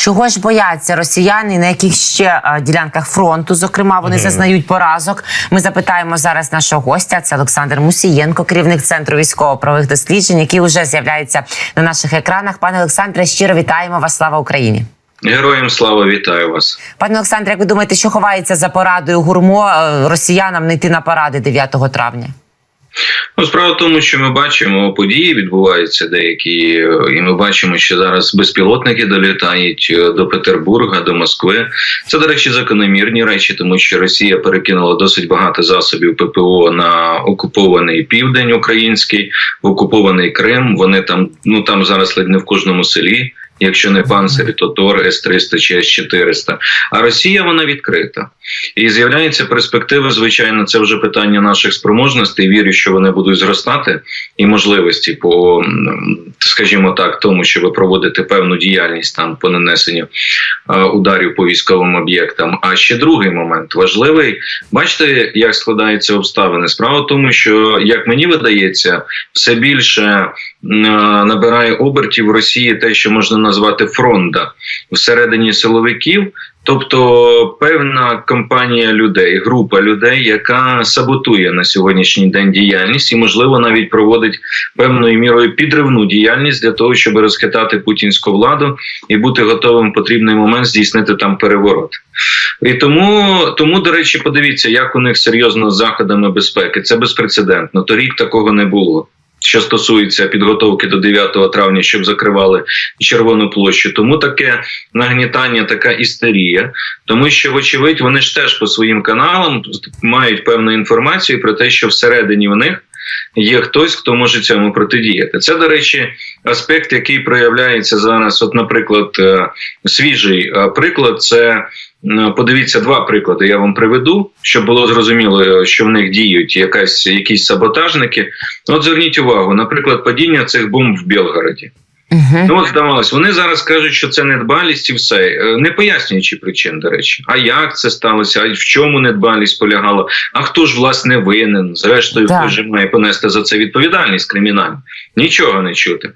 Чого ж бояться росіяни? На яких ще е, ділянках фронту? Зокрема, вони зазнають поразок. Ми запитаємо зараз нашого гостя. Це Олександр Мусієнко, керівник центру військово-правових досліджень, який вже з'являється на наших екранах. Пане Олександре, щиро вітаємо вас. Слава Україні! Героям слава вітаю вас. Пане Олександре, як ви думаєте, що ховається за порадою гурмо е, росіянам не йти на паради 9 травня? Ну, справа в тому, що ми бачимо, події відбуваються деякі, і ми бачимо, що зараз безпілотники долітають е, до Петербурга, до Москви. Це, до речі, закономірні речі, тому що Росія перекинула досить багато засобів ППО на окупований південь український, в окупований Крим. Вони там, ну там зараз ледь не в кожному селі. Якщо не панцирі, то Тор С-300 чи С-400. А Росія вона відкрита. І з'являються перспективи, звичайно, це вже питання наших спроможностей. Вірю, що вони будуть зростати, і можливості по, скажімо так, тому, щоб проводити певну діяльність там по нанесенню ударів по військовим об'єктам. А ще другий момент важливий. Бачите, як складаються обставини. Справа в тому, що як мені видається, все більше набирає обертів в Росії те, що можна назвати фронта всередині силовиків. Тобто певна компанія людей, група людей, яка саботує на сьогоднішній день діяльність і, можливо, навіть проводить певною мірою підривну діяльність для того, щоб розхитати путінську владу і бути готовим в потрібний момент здійснити там переворот. І тому, тому, до речі, подивіться, як у них серйозно з заходами безпеки. Це безпрецедентно. Торік такого не було. Що стосується підготовки до 9 травня, щоб закривали червону площу, тому таке нагнітання, така істерія, тому що, вочевидь, вони ж теж по своїм каналам мають певну інформацію про те, що всередині в них є хтось, хто може цьому протидіяти. Це, до речі, аспект, який проявляється зараз. От, наприклад, е, свіжий е, приклад це. Е, Подивіться два приклади. Я вам приведу, щоб було зрозуміло, що в них діють якась якісь саботажники. От зверніть увагу, наприклад, падіння цих бомб в Білгороді. Угу. Ну, от здавалось, вони зараз кажуть, що це недбалість і все, Е, не пояснюючи причин, до речі. А як це сталося? А в чому недбалість полягала? А хто ж власне винен? Зрештою, да. хто ж має понести за це відповідальність кримінальну? Нічого не чути.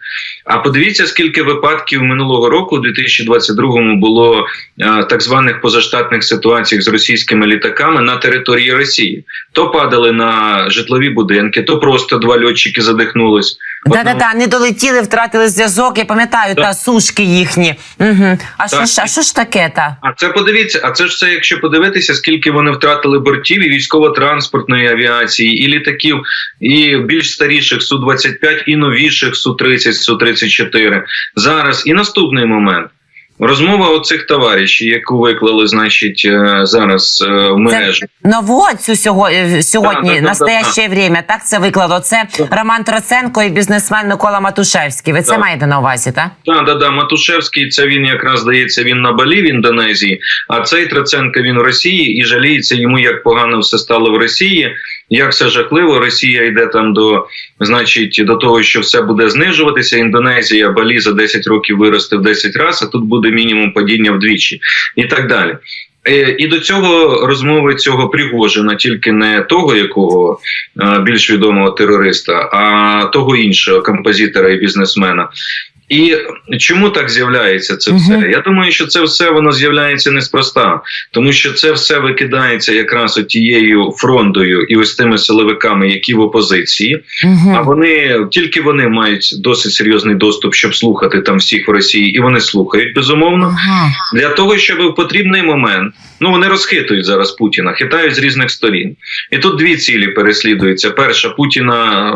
А подивіться, скільки випадків минулого року, у 2022-му, було е, так званих позаштатних ситуацій з російськими літаками на території Росії. То падали на житлові будинки, то просто два льотчики задихнулись. Да, да, да, не долетіли, втратили зв'язок. Я пам'ятаю, Так. та сушки їхні. Угу. А що ж, а що ж таке та? А це подивіться, а це ж все, якщо подивитися, скільки вони втратили бортів і військово-транспортної авіації, і літаків, і більш старіших су 25 і новіших су 30 су 34 Зараз і наступний момент. Розмова оцих товаришів, яку виклали, значить, е, зараз е, в мережу. Нову цю сьогодні, сьогодні Да, да, да, настояще время. Так це викладо. Це Роман Троценко і бізнесмен Микола Матушевський. Ви це маєте на увазі, так? Так, да, да, Матушевський, це він якраз здається, він на Балі в Індонезії, а цей Троценко він в Росії і жаліється йому, як погано все стало в Росії, як все жахливо. Росія йде там до, значить, до того, що все буде знижуватися. Індонезія, Балі за 10 років виросте в 10 разів, а тут буде мінімум падіння вдвічі і так далі. Е, І до цього розмови цього Пригожина, тільки не того, якого е, більш відомого терориста, а того іншого композитора і бізнесмена. І чому так з'являється це все? Мгм. Я думаю, що це все воно з'являється неспроста, тому що це все викидається якраз тією фронтою і ось тими силовиками, які в опозиції. Угу. А вони тільки вони мають досить серйозний доступ, щоб слухати там всіх в Росії, і вони слухають безумовно. Ага. Для того, щоб в потрібний момент, ну вони розхитують зараз Путіна, хитають з різних сторін. І тут дві цілі переслідуються: перша Путіна,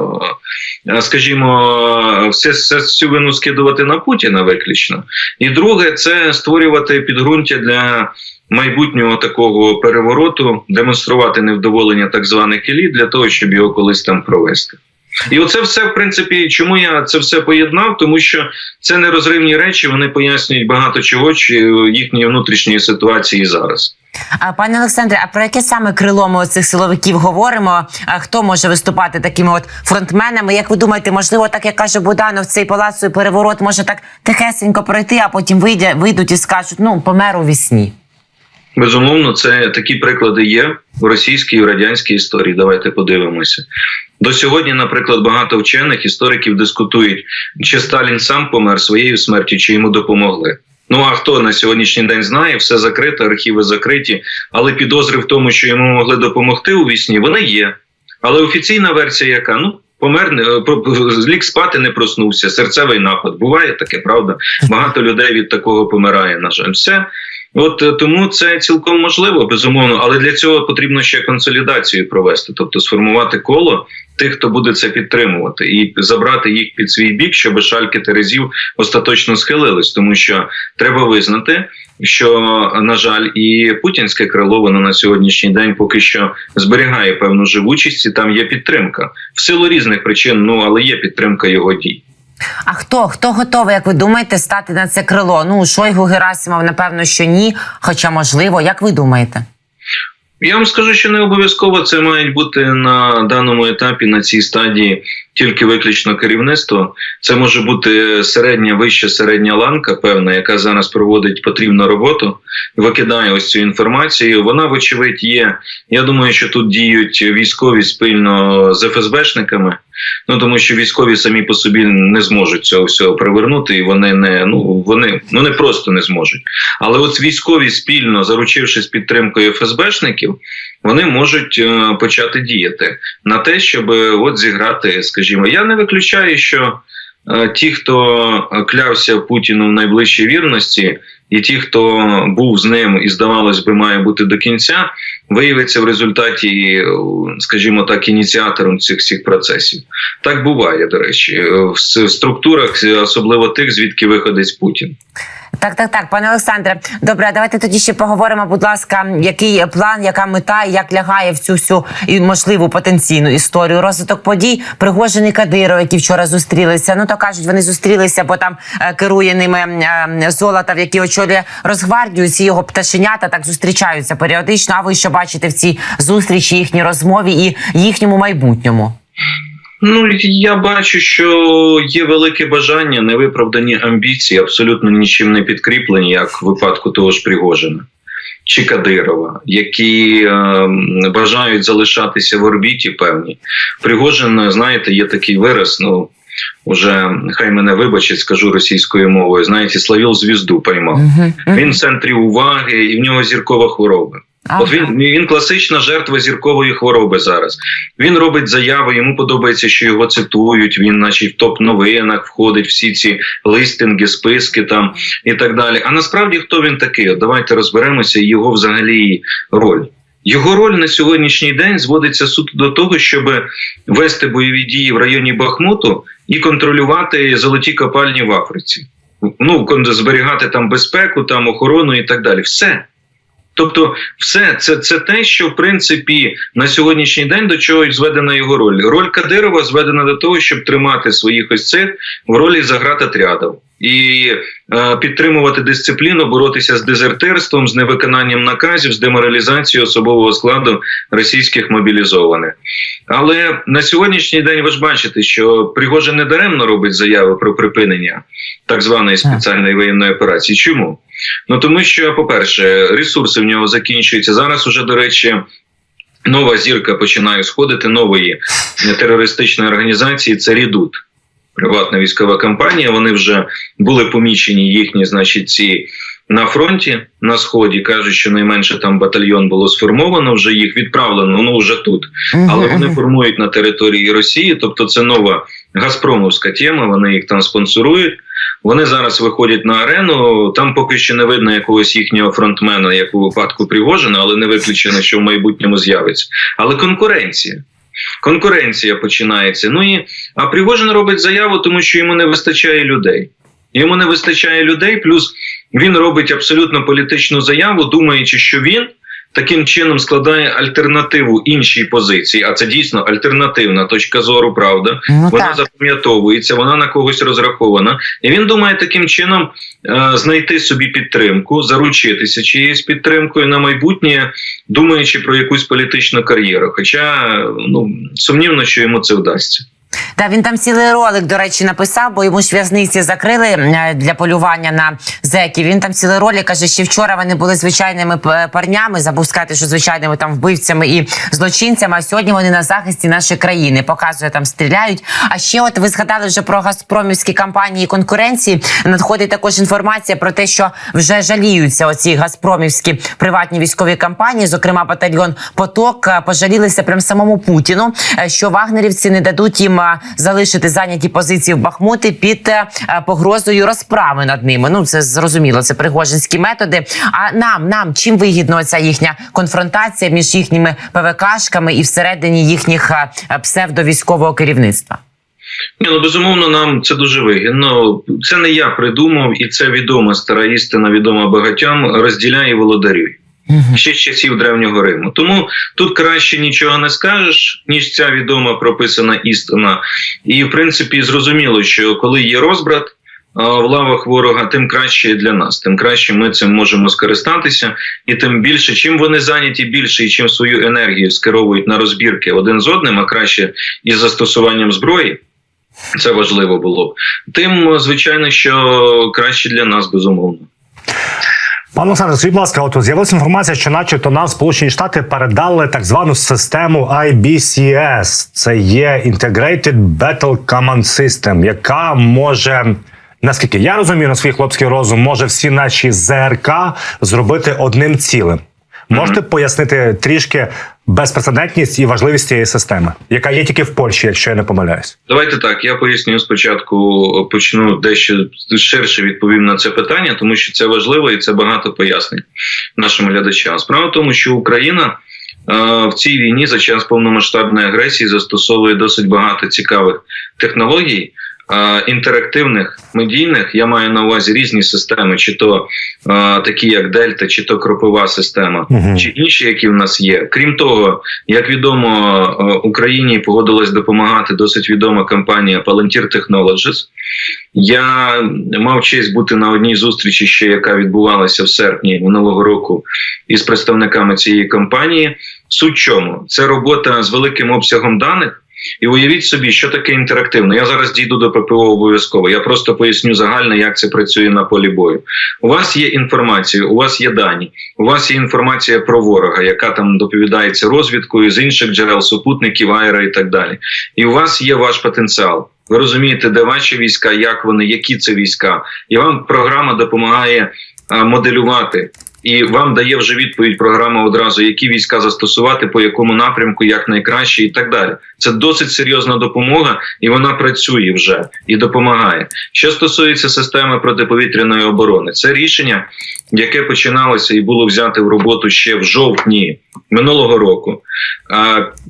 скажімо, все, все всю вину скидувати на Путіна виключно. І друге, це створювати підґрунтя для. Майбутнього такого перевороту демонструвати невдоволення так званих еліт для того, щоб його колись там провести. І оце все, в принципі, чому я це все поєднав, тому що це нерозривні речі, вони пояснюють багато чого чи їхньої внутрішньої ситуації зараз. А пане Олександре, а про яке саме крило ми цих силовиків говоримо? А хто може виступати такими от фронтменами? Як ви думаєте, можливо, так як каже Буданов, цей палацовий переворот може так тихесенько пройти, а потім вийде, вийдуть і скажуть, ну помер у вісні. Безумовно, це такі приклади є в російській і в радянській історії. Давайте подивимося. До сьогодні, наприклад, багато вчених істориків дискутують, чи Сталін сам помер своєю смертю, чи йому допомогли. Ну а хто на сьогоднішній день знає, все закрито, архіви закриті, але підозри в тому, що йому могли допомогти у вісні, вони є. Але офіційна версія, яка ну помер, не- е, спати не проснувся, серцевий напад. Буває таке, правда? Багато людей від такого помирає. На жаль, все. От е, тому це цілком можливо, безумовно, але для цього потрібно ще консолідацію провести, тобто сформувати коло тих, хто буде це підтримувати, і забрати їх під свій бік, щоб шальки терезів остаточно схилились, тому що треба визнати, що на жаль, і путінське крило воно на сьогоднішній день поки що зберігає певну живучість, і там є підтримка в силу різних причин. Ну але є підтримка його дій. А хто хто готовий, як ви думаєте, стати на це крило? Ну Шойгу Герасимов, напевно, що ні. Хоча можливо, як ви думаєте? Я вам скажу, що не обов'язково це мають бути на даному етапі, на цій стадії тільки виключно керівництво. Це може бути середня, вища середня ланка, певна, яка зараз проводить потрібну роботу, викидає ось цю інформацію. Вона, вочевидь, є. Я думаю, що тут діють військові спільно з ФСБшниками. Ну тому що військові самі по собі не зможуть цього всього привернути, і вони не ну вони ну не просто не зможуть. Але от військові спільно заручившись підтримкою ФСБшників, вони можуть е, почати діяти на те, щоб е, от зіграти, скажімо, я не виключаю, що е, ті, хто клявся Путіну в найближчій вірності, і ті, хто був з ним і здавалось би, має бути до кінця, виявиться в результаті, скажімо так, ініціатором цих всіх процесів. Так буває, до речі, в структурах, особливо тих, звідки виходить Путін. Так, так, так, пане Олександре. Добре, давайте тоді ще поговоримо, будь ласка, який план, яка мета, як лягає в цю всю і можливу потенційну історію розвиток подій. Пригожин і Кадиров, які вчора зустрілися. Ну то кажуть, вони зустрілися, бо там е, керує ними е, Золотав, який очолює Росгвардію. Ці його пташенята так зустрічаються періодично. А ви що бачите в цій зустрічі, їхній розмові і їхньому майбутньому? Ну я бачу, що є велике бажання, невиправдані амбіції, абсолютно нічим не підкріплені, як в випадку того ж Пригожина чи Кадирова, які е, бажають залишатися в орбіті. Певні Пригожин, знаєте, є такий вираз. Ну уже хай мене вибачить, скажу російською мовою. Знаєте, славіл звізду поймав. Угу, Він в центрі уваги, і в нього зіркова хвороба. От він він класична жертва зіркової хвороби зараз. Він робить заяви, йому подобається, що його цитують. Він, значить, в топ новинах входить всі ці листинги, списки там і так далі. А насправді хто він такий? От Давайте розберемося. Його взагалі роль. Його роль на сьогоднішній день зводиться суто до того, щоб вести бойові дії в районі Бахмуту і контролювати золоті копальні в Африці. Ну зберігати там безпеку, там охорону і так далі. Все. Тобто, все це, це те, що в принципі на сьогоднішній день до чого зведена його роль. Роль Кадирова зведена до того, щоб тримати своїх ось цих в ролі загратотрядів і е, підтримувати дисципліну, боротися з дезертирством, з невиконанням наказів, з деморалізацією особового складу російських мобілізованих. Але на сьогоднішній день ви ж бачите, що Пригожин не даремно робить заяви про припинення так званої спеціальної воєнної операції. Чому? Ну тому що, по-перше, ресурси в нього закінчуються. Зараз уже, до речі, нова зірка починає сходити нової терористичної організації. Це Рідут, приватна військова компанія. Вони вже були помічені їхні, значить, ці. На фронті на сході кажуть, що найменше там батальйон було сформовано, вже їх відправлено, ну вже тут. Але вони формують на території Росії, тобто це нова газпромовська тема. Вони їх там спонсорують. Вони зараз виходять на арену. Там поки що не видно якогось їхнього фронтмена, як у випадку Пригожина, але не виключено, що в майбутньому з'явиться. Але конкуренція. Конкуренція починається. Ну і а Пригожин робить заяву, тому що йому не вистачає людей. Йому не вистачає людей, плюс він робить абсолютно політичну заяву, думаючи, що він таким чином складає альтернативу іншій позиції. А це дійсно альтернативна точка зору, правда. Ну, вона так. запам'ятовується, вона на когось розрахована, і він думає таким чином е, знайти собі підтримку, заручитися чиєюсь підтримкою на майбутнє, думаючи про якусь політичну кар'єру. Хоча ну сумнівно, що йому це вдасться. Та він там цілий ролик, до речі, написав, бо йому ж в'язниці закрили е, для полювання на зеків. Він там цілий ролик каже, що вчора вони були звичайними парнями, забув сказати, що звичайними там вбивцями і злочинцями. А сьогодні вони на захисті нашої країни. Показує там стріляють. А ще, от ви згадали вже про газпромівські кампанії конкуренції. Надходить також інформація про те, що вже жаліються оці газпромівські приватні військові кампанії, зокрема батальйон Поток, е, пожалілися прям самому Путіну, е, що вагнерівці не дадуть їм е, залишити зайняті позиції в Бахмуті під е, е, погрозою розправи над ними. Ну це зрозуміло, це пригожинські методи. А нам, нам чим вигідно ця їхня конфронтація між їхніми ПВКшками і всередині їхніх е, псевдовійськового керівництва? Ні, ну безумовно, нам це дуже вигідно. Це не я придумав, і це відома стара істина, відома багатьом. Розділяй і володарюй. Ще з часів древнього Риму. Тому тут краще нічого не скажеш, ніж ця відома прописана істина. І в принципі зрозуміло, що коли є розбрат в лавах ворога, тим краще для нас, тим краще ми цим можемо скористатися, і тим більше, чим вони зайняті більше і чим свою енергію скеровують на розбірки один з одним, а краще із застосуванням зброї. Це важливо було. Тим, звичайно, що краще для нас безумовно. Пане Олександре, скажіть, будь ласка, от з'явилася інформація, що, начебто, нам Сполучені Штати передали так звану систему IBCS. Це є Integrated Battle Command System, яка може. Наскільки я розумію на свій хлопський розум, може всі наші ЗРК зробити одним цілим. Можете пояснити трішки безпрецедентність і важливість цієї системи, яка є тільки в Польщі, якщо я не помиляюсь. Давайте так. Я поясню спочатку, почну дещо ширше відповім на це питання, тому що це важливо і це багато пояснень нашим глядачам. Справа в тому, що Україна е, в цій війні за час повномасштабної агресії застосовує досить багато цікавих технологій. Е, Інтерактивних медійних я маю на увазі різні системи, чи то е, такі як Дельта, чи то кропова система, Мгм. чи інші, які в нас є. Крім того, як відомо, е, Україні погодилась допомагати досить відома компанія Palantir Technologies. Я мав честь бути на одній зустрічі, ще яка відбувалася в серпні минулого року із представниками цієї компанії. Суть чому це робота з великим обсягом даних. І уявіть собі, що таке інтерактивно. Я зараз дійду до ППО обов'язково. Я просто поясню загально, як це працює на полі бою. У вас є інформація, у вас є дані, у вас є інформація про ворога, яка там доповідається розвідкою з інших джерел, супутників, аера і так далі. І у вас є ваш потенціал. Ви розумієте, де ваші війська, як вони, які це війська, і вам програма допомагає моделювати. І вам дає вже відповідь програма одразу, які війська застосувати, по якому напрямку, як найкраще, і так далі. Це досить серйозна допомога, і вона працює вже і допомагає. Що стосується системи протиповітряної оборони, це рішення, яке починалося і було взяте в роботу ще в жовтні минулого року.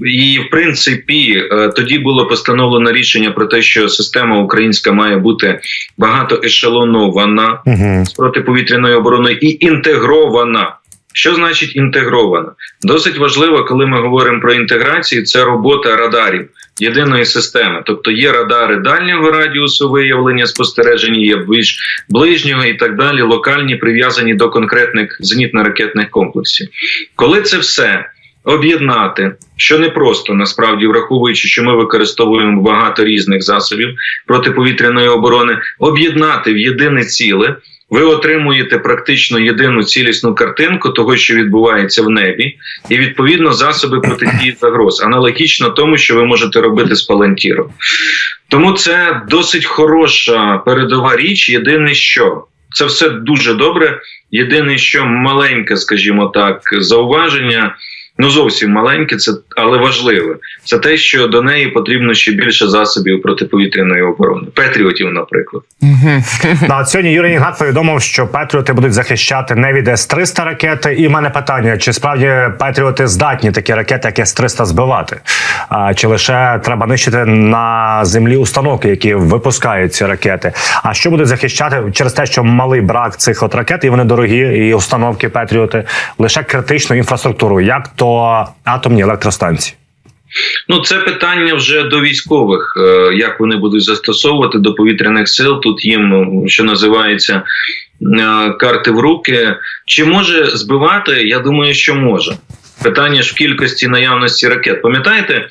І в принципі е, тоді було постановлено рішення про те, що система українська має бути багатоешелонована Угу. з протиповітряною обороною і інтегрована. Що значить інтегрована? Досить важливо, коли ми говоримо про інтеграцію, це робота радарів єдиної системи. Тобто є радари дальнього радіусу виявлення спостереження, є більш ближнього і так далі, локальні прив'язані до конкретних зенітно-ракетних комплексів. Коли це все об'єднати, що не просто насправді враховуючи, що ми використовуємо багато різних засобів протиповітряної оборони, об'єднати в єдине ціле. Ви отримуєте практично єдину цілісну картинку того, що відбувається в небі, і відповідно засоби протидії загроз, аналогічно тому, що ви можете робити з палантіром. Тому це досить хороша передова річ. Єдине, що це все дуже добре. Єдине, що маленьке, скажімо так, зауваження. Ну зовсім маленьке, це але важливе. Це те, що до неї потрібно ще більше засобів протиповітряної оборони, патріотів, наприклад. Ну, от сьогодні Юрій Нігнат повідомив, що Петріоти будуть захищати не від С-300 ракети. І в мене питання: чи справді Петріоти здатні такі ракети, як С-300 збивати? А чи лише треба нищити на землі установки, які випускають ці ракети? А що будуть захищати через те, що малий брак цих от ракет, і вони дорогі, і установки Петріоти лише критичну інфраструктуру, як то атомні електростанції? Ну, це питання вже до військових, е, як вони будуть застосовувати до повітряних сил. Тут їм, ну, що називається, е, карти в руки. Чи може збивати? Я думаю, що може. Питання ж в кількості наявності ракет. Пам'ятаєте,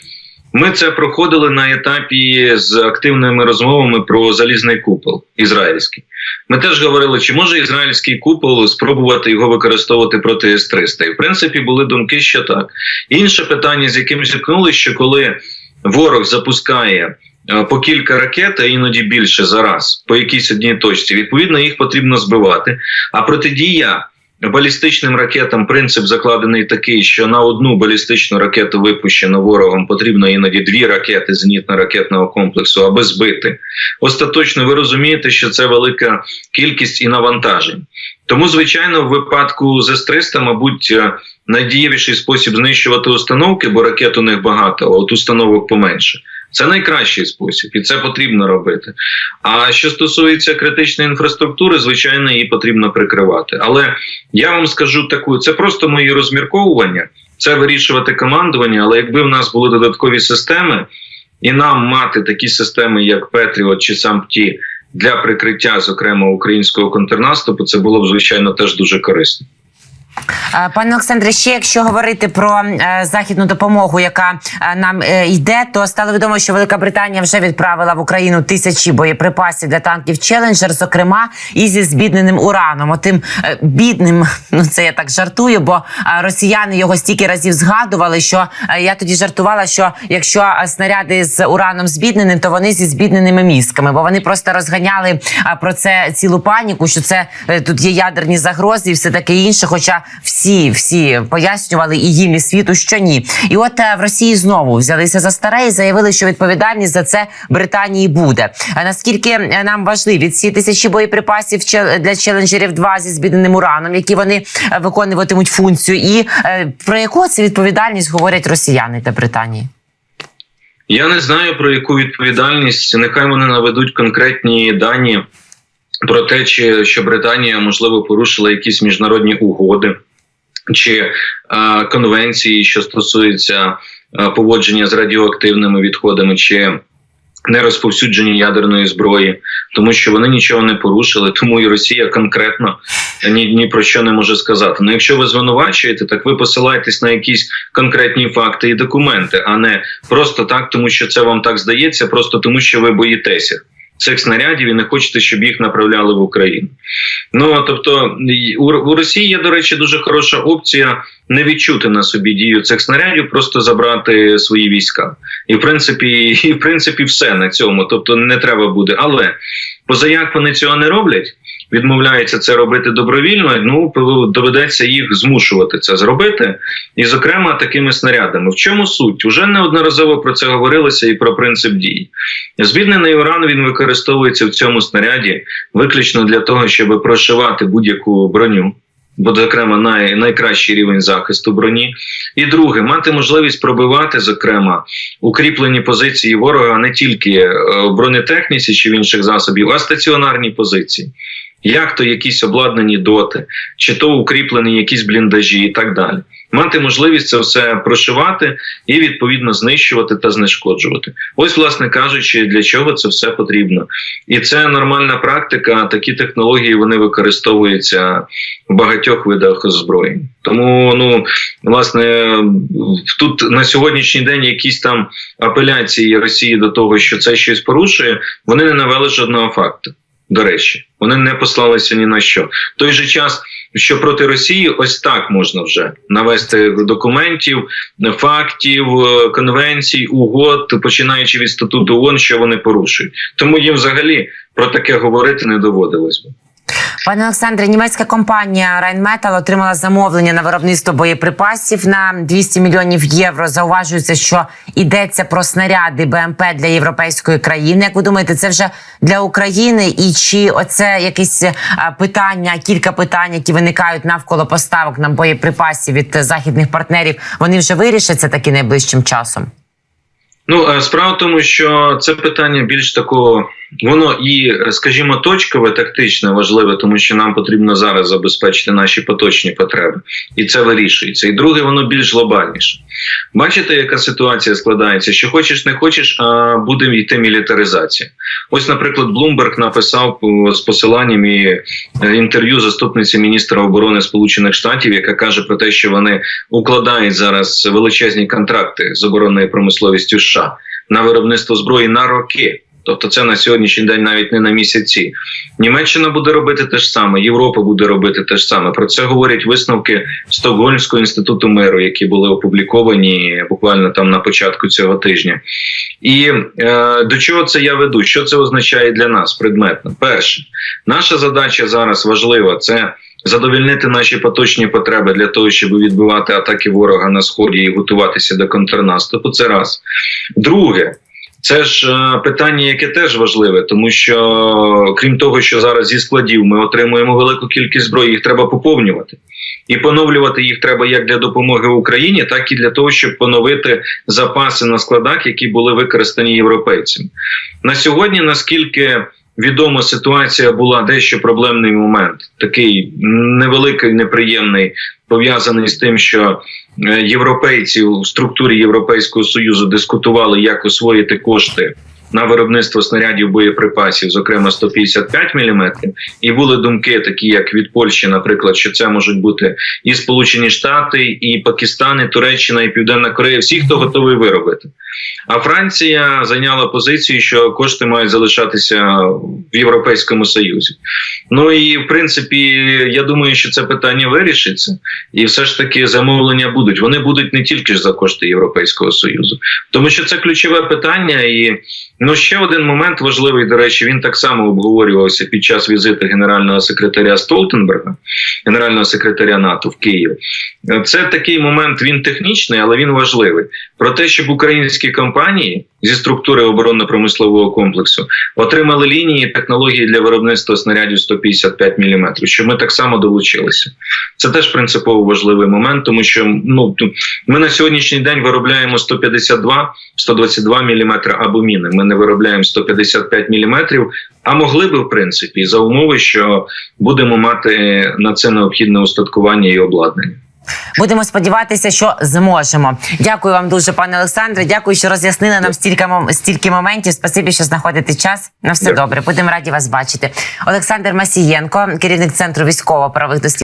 Ми це проходили на етапі з активними розмовами про залізний купол ізраїльський. Ми теж говорили, чи може ізраїльський купол спробувати його використовувати проти С-300. І в принципі були думки, що так. Інше питання, з яким зіткнули, що коли ворог запускає е, по кілька ракет, а іноді більше за раз, по якійсь одній точці, відповідно, їх потрібно збивати. А протидія балістичним ракетам принцип закладений такий, що на одну балістичну ракету, випущену ворогом, потрібно іноді дві ракети зенітно-ракетного комплексу, аби збити. Остаточно ви розумієте, що це велика кількість і навантажень. Тому, звичайно, в випадку з С-300, мабуть, е, найдієвіший спосіб знищувати установки, бо ракет у них багато, а от установок поменше. Це найкращий спосіб, і це потрібно робити. А що стосується критичної інфраструктури, звичайно, її потрібно прикривати. Але я вам скажу таку: це просто мої розмірковування, це вирішувати командування. Але якби в нас були додаткові системи, і нам мати такі системи, як Петріот чи САМПТІ, для прикриття, зокрема українського контрнаступу, це було б звичайно теж дуже корисно. Е, Пане Олександре, ще якщо говорити про е, західну допомогу, яка е, нам йде, то стало відомо, що Велика Британія вже відправила в Україну тисячі боєприпасів для танків Челенджер, зокрема і зі збідненим ураном. Отим бідним, ну це я так жартую, бо росіяни його стільки разів згадували, що я тоді жартувала, що якщо снаряди з ураном збідненим, то вони зі збідненими мізками, бо вони просто розганяли про це цілу паніку, що це тут є ядерні загрози і все таке інше. Хоча всі всі пояснювали і їм і світу, що ні. І от е, в Росії знову взялися за старе і заявили, що відповідальність за це Британії буде. А наскільки е, нам важливі ці тисячі боєприпасів для челенджерів 2 зі збідненим ураном, які вони е, виконуватимуть функцію, і про яку це відповідальність говорять росіяни та Британії? Я не знаю про яку відповідальність. Нехай вони наведуть конкретні дані про те, чи що Британія можливо порушила якісь міжнародні угоди чи е, конвенції, що стосуються е, поводження з радіоактивними відходами, чи не розповсюдження ядерної зброї, тому що вони нічого не порушили, тому і Росія конкретно ні, ні про що не може сказати. Ну, якщо ви звинувачуєте, так ви посилаєтесь на якісь конкретні факти і документи, а не просто так, тому що це вам так здається, просто тому що ви боїтеся. Цих снарядів і не хочете, щоб їх направляли в Україну. Ну тобто у, Росії є, до речі, дуже хороша опція не відчути на собі дію цих снарядів, просто забрати свої війська. І в принципі, і в принципі, все на цьому. Тобто не треба буде. Але позаяк вони цього не роблять, відмовляються це робити добровільно. Ну доведеться їх змушувати це зробити, і зокрема такими снарядами. В чому суть? Уже неодноразово про це говорилося і про принцип дії. Збіднений уран він використовується в цьому снаряді виключно для того, щоб прошивати будь-яку броню. Бо, зокрема, най, найкращий рівень захисту броні, і друге, мати можливість пробивати, зокрема, укріплені позиції ворога не тільки е, в бронетехніці чи в інших засобів, а стаціонарні позиції, як то якісь обладнані доти, чи то укріплені якісь бліндажі, і так далі. Мати можливість це все прошивати і відповідно знищувати та знешкоджувати. Ось, власне кажучи, для чого це все потрібно, і це нормальна практика. Такі технології вони використовуються в багатьох видах озброєнь. Тому ну власне тут на сьогоднішній день якісь там апеляції Росії до того, що це щось порушує, вони не навели жодного факту. До речі, вони не послалися ні на що. В той же час, що проти Росії, ось так можна вже навести документів, фактів, е, конвенцій, угод, починаючи від статуту ООН, що вони порушують. Тому їм взагалі про таке говорити не доводилось би. Пане Олександре, німецька компанія Rheinmetall отримала замовлення на виробництво боєприпасів на 200 мільйонів євро. Зауважується, що йдеться про снаряди БМП для європейської країни. Як ви думаєте, це вже для України? І чи оце якесь питання, кілька питань, які виникають навколо поставок нам боєприпасів від е, західних партнерів, вони вже вирішаться таки найближчим часом? Ну е, справа в тому, що це питання більш такого, воно і, скажімо, точкове, тактичне важливе, тому що нам потрібно зараз забезпечити наші поточні потреби, і це вирішується. І друге, воно більш глобальніше. Бачите, яка ситуація складається? Що хочеш, не хочеш, а буде йти мілітаризація. Ось, наприклад, Блумберг написав з посиланням і е, інтерв'ю заступниці міністра оборони Сполучених Штатів, яка каже про те, що вони укладають зараз величезні контракти з оборонною промисловістю США. США на виробництво зброї на роки. Тобто це на сьогоднішній день навіть не на місяці. Німеччина буде робити те ж саме, Європа буде робити те ж саме. Про це говорять висновки Стокгольмського інституту миру, які були опубліковані буквально там на початку цього тижня. І е, до чого це я веду? Що це означає для нас предметно? Перше, наша задача зараз важлива це. Задовільнити наші поточні потреби для того, щоб відбивати атаки ворога на сході і готуватися до контрнаступу. Це раз. Друге, це ж е, питання, яке теж важливе, тому що крім того, що зараз зі складів ми отримуємо велику кількість зброї, їх треба поповнювати. І поновлювати їх треба як для допомоги Україні, так і для того, щоб поновити запаси на складах, які були використані європейцями. На сьогодні, наскільки відомо, ситуація була дещо проблемний момент, такий невеликий, неприємний, пов'язаний з тим, що е, європейці у структурі Європейського союзу дискутували, як освоїти кошти. На виробництво снарядів боєприпасів, зокрема 155 мм, і були думки, такі як від Польщі, наприклад, що це можуть бути і Сполучені Штати, і Пакистан, і Туреччина, і Південна Корея, всі, хто готовий виробити. А Франція зайняла позицію, що кошти мають залишатися в Європейському Союзі. Ну і в принципі, я думаю, що це питання вирішиться, і все ж таки замовлення будуть. Вони будуть не тільки ж за кошти Європейського союзу, тому що це ключове питання. І ну ще один момент важливий. До речі, він так само обговорювався під час візиту генерального секретаря Столтенберга, генерального секретаря НАТО в Київ. Це такий момент. Він технічний, але він важливий. Про те, щоб українські компанії зі структури оборонно-промислового комплексу отримали лінії технології для виробництва снарядів 155 мм, щоб ми так само долучилися. Це теж принципово важливий момент, тому що ну ми на сьогоднішній день виробляємо 152, 122 мм або міни. Ми не виробляємо 155 мм, а могли би в принципі за умови, що будемо мати на це необхідне устаткування і обладнання. Будемо сподіватися, що зможемо. Дякую вам дуже, пане Олександре. Дякую, що роз'яснили нам стільки стільки моментів. Спасибі, що знаходите час. На все Дякую. добре. Будемо раді вас бачити. Олександр Масієнко, керівник центру військово-правових досліджень.